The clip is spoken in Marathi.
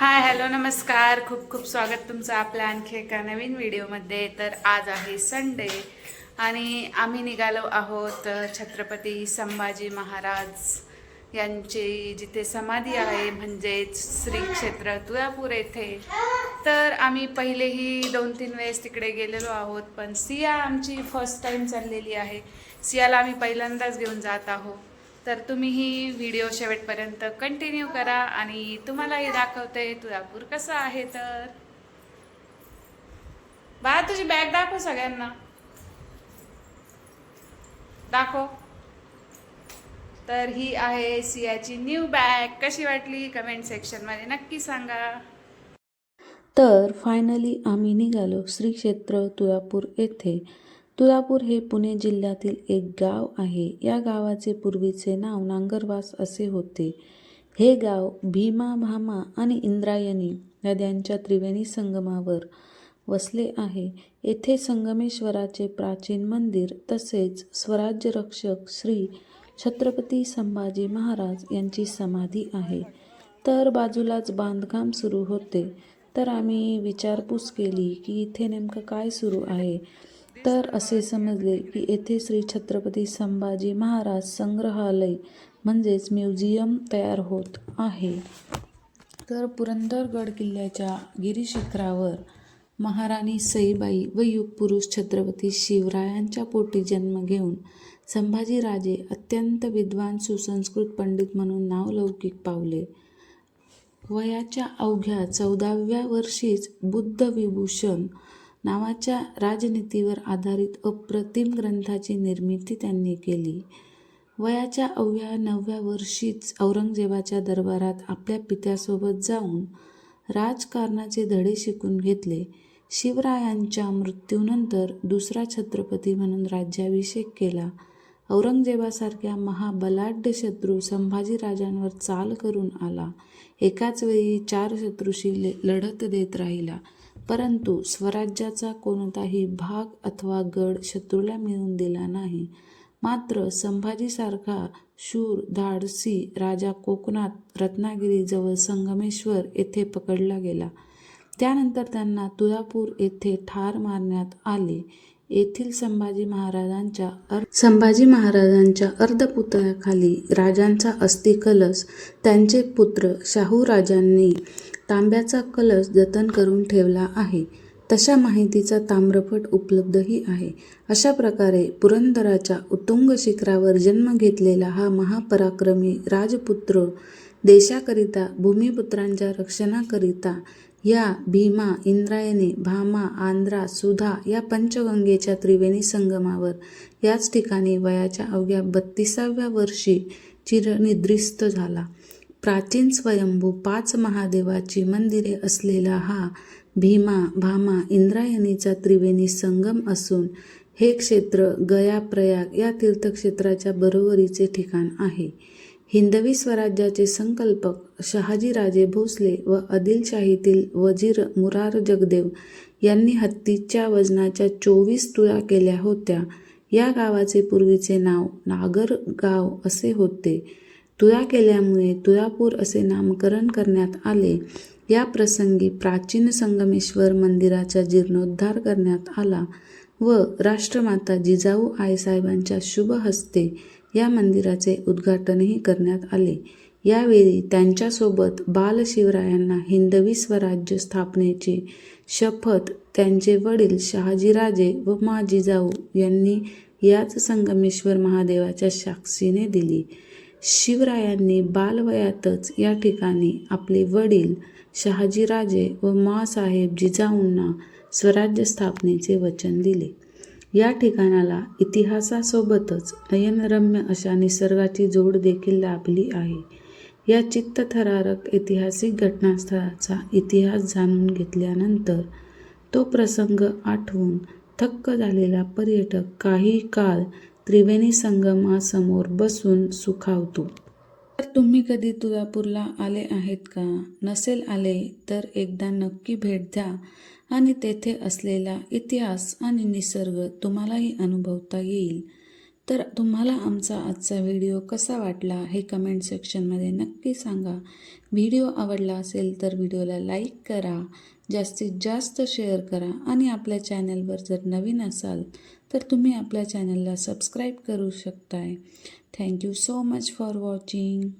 हाय हॅलो नमस्कार. खूप खूप स्वागत तुमचं आपल्या आणखी एका नवीन व्हिडिओमध्ये. तर आज आहे संडे आणि आम्ही निघालो आहोत छत्रपती संभाजी महाराज यांची जिथे समाधी आहे म्हणजेच श्री क्षेत्र तुळापूर येथे. तर आम्ही पहिलेही दोन तीन वेळेस तिकडे गेलेलो आहोत पण सिया आमची फर्स्ट टाईम चाललेली आहे. सियाला आम्ही पहिल्यांदाच घेऊन जात आहोत. तर तुम्ही ही व्हिडिओ शेवटपर्यंत कंटिन्यू करा आणि तुम्हालाही दाखवते तुळापूर कसं आहे तर. बा तुझी बॅग दाखव सगळ्यांना. दाखव. तर ही आहे सियाची न्यू बॅग कशी वाटली? कमेंट सेक्शनमध्ये नक्की सांगा. तर फायनली आम्ही निघालो श्री क्षेत्र तुळापूर येथे. तुळापूर हे पुणे जिल्ह्यातील एक गाव आहे. या गावाचे पूर्वीचे नाव नांगरवास असे होते. हे गाव भीमा भामा आणि इंद्रायणी नद्यांच्या त्रिवेणी संगमावर वसले आहे. येथे संगमेश्वराचे प्राचीन मंदिर तसेच स्वराज्य रक्षक श्री छत्रपती संभाजी महाराज यांची समाधी आहे. तर बाजूलाच बांधकाम सुरू होते. तर आम्ही विचारपूस केली की इथे नेमकं काय सुरू आहे? तर असे समजले की येथे श्री छत्रपती संभाजी महाराज संग्रहालय म्हणजेच म्युझियम तयार होत आहे. तर पुरंदरगड किल्ल्याच्या गिरीशिखरावर महाराणी सईबाई व युगपुरुष छत्रपती शिवरायांच्या पोटी जन्म घेऊन संभाजीराजे अत्यंत विद्वान सुसंस्कृत पंडित म्हणून नावलौकिक पावले. वयाच्या अवघ्या चौदाव्या वर्षीच बुद्ध विभूषण नावाच्या राजनीतीवर आधारित अप्रतिम ग्रंथाची निर्मिती त्यांनी केली. वयाच्या अवघ्या नवव्या वर्षीच औरंगजेबाच्या दरबारात आपल्या पित्यासोबत जाऊन राजकारणाचे धडे शिकून घेतले. शिवरायांच्या मृत्यूनंतर दुसरा छत्रपती म्हणून राज्याभिषेक केला. औरंगजेबासारख्या महाबलाढ्य शत्रू संभाजीराजांवर चाल करून आला. एकाच वेळी चार शत्रूशी लढत देत राहिला. परंतु स्वराज्याचा कोणताही भाग अथवा गड शत्रूला मिळवून दिला नाही. मात्र संभाजीसारखा शूर धाडसी राजा कोकणात रत्नागिरीजवळ संगमेश्वर येथे पकडला गेला. त्यानंतर त्यांना तुळापूर येथे ठार मारण्यात आले. येथील संभाजी महाराजांच्या अर संभाजी महाराजांच्या अर्धपुतळ्याखाली राजांचा अस्थिकलश त्यांचे पुत्र शाहू राजांनी तांब्याचा कलश जतन करून ठेवला आहे. तशा माहितीचा ताम्रपट उपलब्धही आहे. अशा प्रकारे पुरंदराच्या उत्तुंग शिखरावर जन्म घेतलेला हा महापराक्रमी राजपुत्र देशाकरिता भूमिपुत्रांच्या रक्षणाकरिता या भीमा इंद्रायणी भामा आंध्रा सुधा या पंचगंगेच्या त्रिवेणी संगमावर याच ठिकाणी वयाच्या अवघ्या बत्तीसाव्या वर्षी चिरनिद्रिस्त झाला. प्राचीन स्वयंभू पाच महादेवाची मंदिरे असलेला हा भीमा भामा इंद्रायणीचा त्रिवेणी संगम असून हे क्षेत्र गया प्रयाग या तीर्थक्षेत्राच्या बरोबरीचे ठिकाण आहे. हिंदवी स्वराज्याचे संकल्पक शहाजीराजे भोसले व आदिलशाहीतील वजीर मुरार जगदेव यांनी हत्तीच्या वजनाच्या चोवीस तुळा केल्या होत्या. या गावाचे पूर्वीचे नाव नागरगाव असे होते. तुळा केल्यामुळे तुळापूर असे नामकरण करण्यात आले. या प्रसंगी प्राचीन संगमेश्वर मंदिराचा जीर्णोद्धार करण्यात आला व राष्ट्रमाता जिजाऊ आईसाहेबांच्या शुभ हस्ते या मंदिराचे उद्घाटनही करण्यात आले. यावेळी त्यांच्यासोबत बालशिवरायांना हिंदवी स्वराज्य स्थापनेची शपथ त्यांचे वडील शहाजीराजे व मा जिजाऊ यांनी याच संगमेश्वर महादेवाच्या साक्षीने दिली. शिवरायांनी बालवयातच या ठिकाणी आपले वडील शहाजीराजे व मासाहेब जिजाऊंना स्वराज्य स्थापनेचे वचन दिले. या ठिकाणाला इतिहासासोबतच नयनरम्य अशा निसर्गाची जोड देखील लाभली आहे. या चित्तथरारक ऐतिहासिक घटनास्थळाचा इतिहास जाणून घेतल्यानंतर तो प्रसंग आठवून थक्क झालेला पर्यटक काही काळ त्रिवेणी संगमासमोर बसून सुखावतो. तर तुम्ही कधी तुळापूरला आले आहेत का? नसेल आले तर एकदा नक्की भेट द्या. आणि तेथे असलेला इतिहास आणि निसर्ग तुम्हालाही अनुभवता येईल. तर तुम्हाला आमचा आजचा व्हिडिओ कसा वाटला हे कमेंट सेक्शनमध्ये नक्की सांगा. व्हिडिओ आवडला असेल तर व्हिडिओला लाईक करा. जास्तीत जास्त शेअर करा आणि आपल्या चॅनलवर जर नवीन असाल तर तुम्ही आपल्या चॅनलला सबस्क्राईब करू शकताय. Thank you so much for watching